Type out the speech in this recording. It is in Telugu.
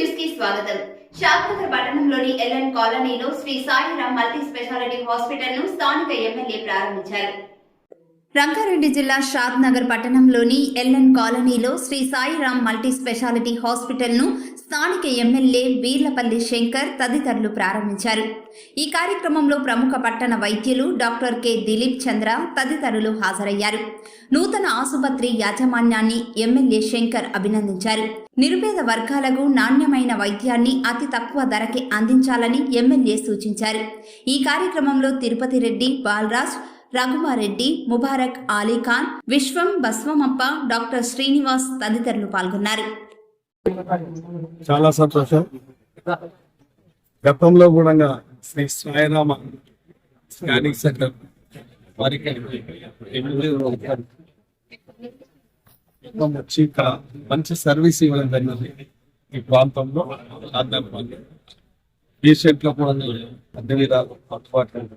కి స్వాగతం. షాద్నగర్ పట్టణంలోని ఎల్ఎన్ కాలనీలో శ్రీ సాయిరామ్ మల్టీ స్పెషాలిటీ హాస్పిటల్ను స్థానిక ఎమ్మెల్యే ప్రారంభించారు. రంగారెడ్డి జిల్లా షాద్ నగర్ పట్టణంలోని ఎల్ఎన్ కాలనీలో శ్రీ సాయిరామ్ మల్టీ స్పెషాలిటీ హాస్పిటల్ను స్థానిక ఎమ్మెల్యే వీర్లపల్లి శంకర్ తదితరులు ప్రారంభించారు. ఈ కార్యక్రమంలో ప్రముఖ పట్టణ వైద్యులు డాక్టర్ కె దిలీప్ చంద్ర తదితరులు హాజరయ్యారు. నూతన ఆసుపత్రి యాజమాన్యాన్ని ఎమ్మెల్యే శంకర్ అభినందించారు. నిరుపేద వర్గాలకు నాణ్యమైన వైద్యాన్ని అతి తక్కువ ధరకే అందించాలని ఎమ్మెల్యే సూచించారు. ఈ కార్యక్రమంలో తిరుపతి రెడ్డి బాలరాజ్ రఘుమారెడ్డి ముబారక్ ఆలీఖాన్ విశ్వం బస్వమప్ప డాక్టర్ శ్రీనివాస్ తదితరులు పాల్గొన్నారు. చాలా సంతోషం. గతంలో కూడా శ్రీ సాయిరామ స్కానింగ్ సెంటర్ వచ్చి ఇక్కడ మంచి సర్వీస్ ఇవ్వడం జరిగింది ఈ ప్రాంతంలో. పేషెంట్లు కూడా అన్ని విధాలు అందుబాటులో